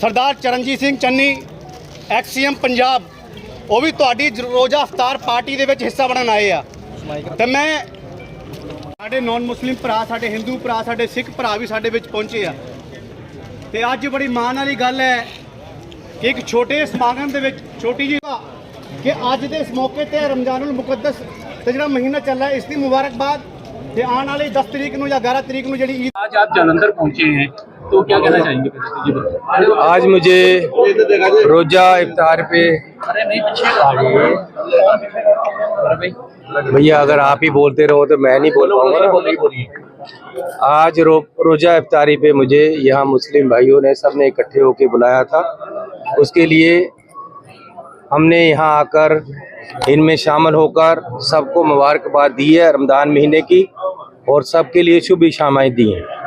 ਸਰਦਾਰ ਚਰਨਜੀਤ ਸਿੰਘ ਚੰਨੀ ਐਕਸੀਐਮ ਪੰਜਾਬ, ਉਹ ਵੀ ਤੁਹਾਡੀ ਰੋਜ਼ਾ ਇਫਤਾਰ ਪਾਰਟੀ ਦੇ ਵਿੱਚ ਹਿੱਸਾ ਬਣਨ ਆਏ ਆ। ਤੇ ਮੈਂ ਸਾਡੇ ਨੌਨ ਮੁਸਲਿਮ ਭਰਾ, ਸਾਡੇ ਹਿੰਦੂ ਭਰਾ, ਸਾਡੇ ਸਿੱਖ ਭਰਾ ਵੀ ਸਾਡੇ ਵਿੱਚ ਪਹੁੰਚੇ ਆ। ਤੇ ਅੱਜ ਬੜੀ ਮਾਣ ਵਾਲੀ ਗੱਲ ਹੈ ਕਿ ਇੱਕ ਛੋਟੇ ਸਮਾਗਮ ਦੇ ਵਿੱਚ, ਛੋਟੀ ਜੀ ਕਿ ਅੱਜ ਦੇ ਇਸ ਮੌਕੇ ਤੇ ਰਮਜ਼ਾਨੁਲ ਮੁਕੱਦਸ ਤੇ ਜਿਹੜਾ ਮਹੀਨਾ ਚੱਲ ਰਿਹਾ, ਇਸ ਦੀ ਮੁਬਾਰਕਬਾਦ ਤੇ ਆਉਣ ਵਾਲੀ 10 ਤਰੀਕ ਨੂੰ ਜਾਂ 11 ਤਰੀਕ ਨੂੰ ਜਿਹੜੀ ਅੱਜ ਆਪ ਜਲੰਧਰ ਪਹੁੰਚੇ ਹੈ। तो क्या कहना चाहेंगे। आज मुझे रोजा इफ्तार पे भैया अगर आप ही बोलते रहो तो मैं नहीं बोल पाऊँगा आज रो, रोजा इफ्तारी पे मुझे यहाँ मुस्लिम भाइयों ने सबने इकट्ठे होके बुलाया था। उसके लिए हमने यहाँ आकर इनमें शामिल होकर सबको मुबारकबाद दी है रमज़ान महीने की और सबके लिए शुभ इशामाएँ दी हैं।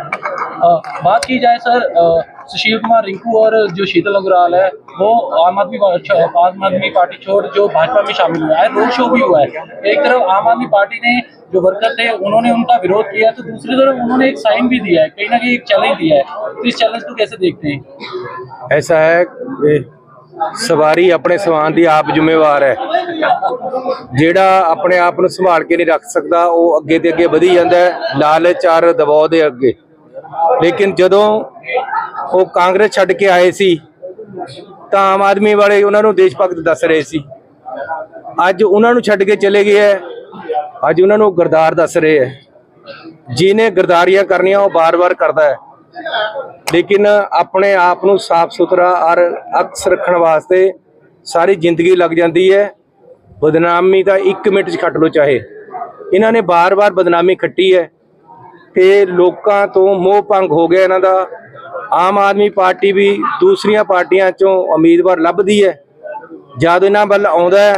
बात की जाए सर अ, सुशील कुमार रिंकू और जो शीतल अग्रवाल है वो आम आदमी पा- छ- आम आदमी पार्टी छोड़ जो भाजपा में शामिल हुआ है रोड शो भी हुआ है एक तरफ आम आदमी पार्टी ने जो वर्कर थे उन्होंने उनका विरोध किया तो दूसरी तरफ उन्होंने एक साइन भी दिया है कहीं ना कहीं एक चैलेंज दिया है तो इस चैलेंज को कैसे देखते हैं ऐसा है कि ਸਵਾਰੀ ਆਪਣੇ ਸਵਾਨ ਦੀ ਆਪ ਜ਼ਿੰਮੇਵਾਰ ਹੈ ਜਿਹੜਾ ਆਪਣੇ ਆਪ ਨੂੰ ਸੰਭਾਲ ਕੇ ਨਹੀਂ ਰੱਖ ਸਕਦਾ ਉਹ ਅੱਗੇ ਤੇ ਅੱਗੇ ਵਧੀ ਜਾਂਦਾ ਹੈ ਲਾਲਚ ਔਰ ਦਬਾਅ ਦੇ ਅੱਗੇ ਲੇਕਿਨ ਜਦੋਂ ਉਹ ਕਾਂਗਰਸ ਛੱਡ ਕੇ ਆਏ ਸੀ, ਤਾਂ ਆਮ ਆਦਮੀ ਵਾਲੇ ਉਹਨਾਂ ਨੂੰ ਦੇਸ਼ ਭਗਤ ਦੱਸ ਰਹੇ ਸੀ। ਅੱਜ ਉਹਨਾਂ ਨੂੰ ਛੱਡ ਕੇ ਚਲੇ ਗਏ ਹੈ, ਅੱਜ ਉਹਨਾਂ ਨੂੰ ਗਰਦਾਰ ਦੱਸ ਰਹੇ ਹੈ। ਜਿਹਨੇ ਗਰਦਾਰੀਆਂ ਕਰਨੀਆਂ, ਉਹ ਬਾਰ-ਬਾਰ ਕਰਦਾ ਹੈ। ਲੇਕਿਨ ਆਪਣੇ ਆਪ ਨੂੰ ਸਾਫ਼ ਸੁਥਰਾ ਔਰ ਅਕਸ ਰੱਖਣ ਵਾਸਤੇ ਸਾਰੀ ਜ਼ਿੰਦਗੀ ਲੱਗ ਜਾਂਦੀ ਹੈ। ਬਦਨਾਮੀ ਤਾਂ 1 ਮਿੰਟ 'ਚ ਖੱਟ ਲੋ ਚਾਹੇ। ਇਹਨਾਂ ਨੇ ਬਾਰ-ਬਾਰ ਬਦਨਾਮੀ ਖੱਟੀ ਹੈ। ਤੇ ਲੋਕਾਂ ਤੋਂ ਮੋਹ ਭੰਗ ਹੋ ਗਿਆ ਇਹਨਾਂ ਦਾ। ਆਮ ਆਦਮੀ ਪਾਰਟੀ ਵੀ ਦੂਸਰੀਆਂ ਪਾਰਟੀਆਂ 'ਚੋਂ ਉਮੀਦਵਾਰ ਲੱਭਦੀ ਹੈ। ਜਦ ਇਹਨਾਂ ਵੱਲ ਆਉਂਦਾ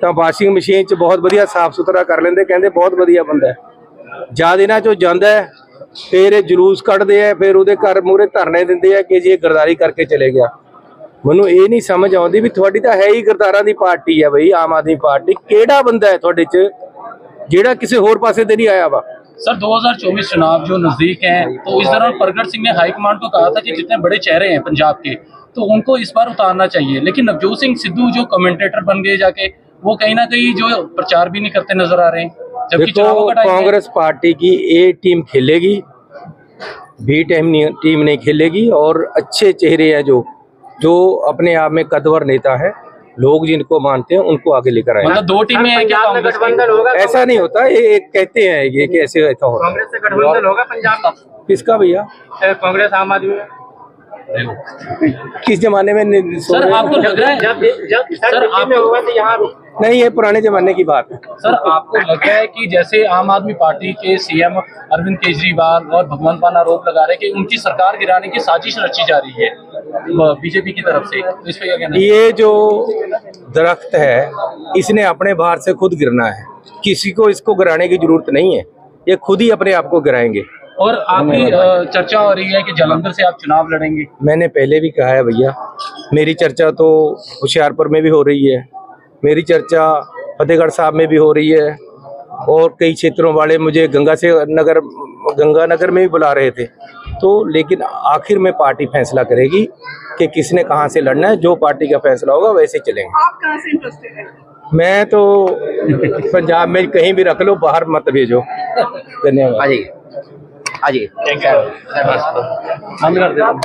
ਤਾਂ ਵਾਸ਼ਿੰਗ ਮਸ਼ੀਨ 'ਚ ਬਹੁਤ ਵਧੀਆ ਸਾਫ਼ ਸੁਥਰਾ ਕਰ ਲੈਂਦੇ, ਕਹਿੰਦੇ ਬਹੁਤ ਵਧੀਆ ਬੰਦਾ ਹੈ। ਜਦ ਇਹਨਾਂ 'ਚੋਂ ਜਾਂਦਾ ਫਿਰ ਇਹ ਜਲੂਸ ਕੱਢਦੇ ਆ ਫਿਰ ਉਹਦੇ ਘਰ ਮੂਹਰੇ ਧਰਨੇ ਦਿੰਦੇ ਆ ਕਿ ਜੀ ਇਹ ਗਰਦਾਰੀ ਕਰਕੇ ਚਲੇ ਗਿਆ। ਮੈਨੂੰ ਇਹ ਨਹੀਂ ਸਮਝ ਆਉਂਦੀ ਵੀ ਤੁਹਾਡੀ ਤਾਂ ਹੈ ਹੀ ਗਰਦਾਰਾਂ ਦੀ ਪਾਰਟੀ ਹੈ ਬਈ, ਆਮ ਆਦਮੀ ਪਾਰਟੀ। ਕਿਹੜਾ ਬੰਦਾ ਹੈ ਤੁਹਾਡੇ 'ਚ ਜਿਹੜਾ ਕਿਸੇ ਹੋਰ ਪਾਸੇ ਤੇ ਨਹੀਂ ਆਇਆ ਵਾ? सर 2024 चुनाव जो नज़दीक हैं तो इस दौरान प्रगट सिंह ने हाईकमान को कहा था कि जितने बड़े चेहरे हैं पंजाब के तो उनको इस बार उतारना चाहिए लेकिन नवजोत सिंह सिद्धू जो कमेंटेटर बन गए जाके वो कहीं ना कहीं जो प्रचार भी नहीं करते नज़र आ रहे हैं जबकि। कांग्रेस पार्टी की ए टीम खेलेगी बी टीम टीम नहीं खेलेगी और अच्छे चेहरे हैं जो जो अपने आप में कदवर नेता है लोग जिनको मानते हैं उनको आगे लेकर आए। मतलब दो टीमें हैं क्या कांग्रेस होगा ऐसा नहीं होता ये कहते हैं ये कि ऐसे ऐसा होगा कांग्रेस से गठबंधन होगा पंजाब का? किसका भैया? कांग्रेस आम आदमी किस जमाने में सर आपको लग रहा है जब जब सर, आप- में होगा तो यहाँ भी नहीं ये पुराने जमाने की बात है। सर आपको लगता है कि जैसे आम आदमी पार्टी के सीएम अरविंद केजरीवाल और भगवंत मान आरोप लगा रहे हैं कि उनकी सरकार गिराने की साजिश रची जा रही है बीजेपी की तरफ़ से? तो इस पे क्या कहना ये जो दरख्त है इसने अपने बाहर से खुद गिरना है। किसी को इसको गिराने की ज़रूरत नहीं है। ये खुद ही अपने आप को गिराएँगे। और आपकी चर्चा हो रही है कि जलंधर से आप चुनाव लड़ेंगे? मैंने पहले भी कहा है भैया मेरी चर्चा तो होशियारपुर में भी हो रही है। मेरी चर्चा फतेहगढ़ साहब में भी हो रही है और कई क्षेत्रों वाले मुझे गंगा से नगर गंगानगर में भी बुला रहे थे। तो लेकिन आखिर में पार्टी फैसला करेगी कि किसने कहाँ से लड़ना है जो पार्टी का फैसला होगा वैसे चलेंगे। आप कहाँ से इंटरेस्टेड हैं? मैं तो पंजाब में कहीं भी रख लो बाहर मत भेजो। धन्यवाद। आ जाइए आ जाइए बंद कर देता हूँ।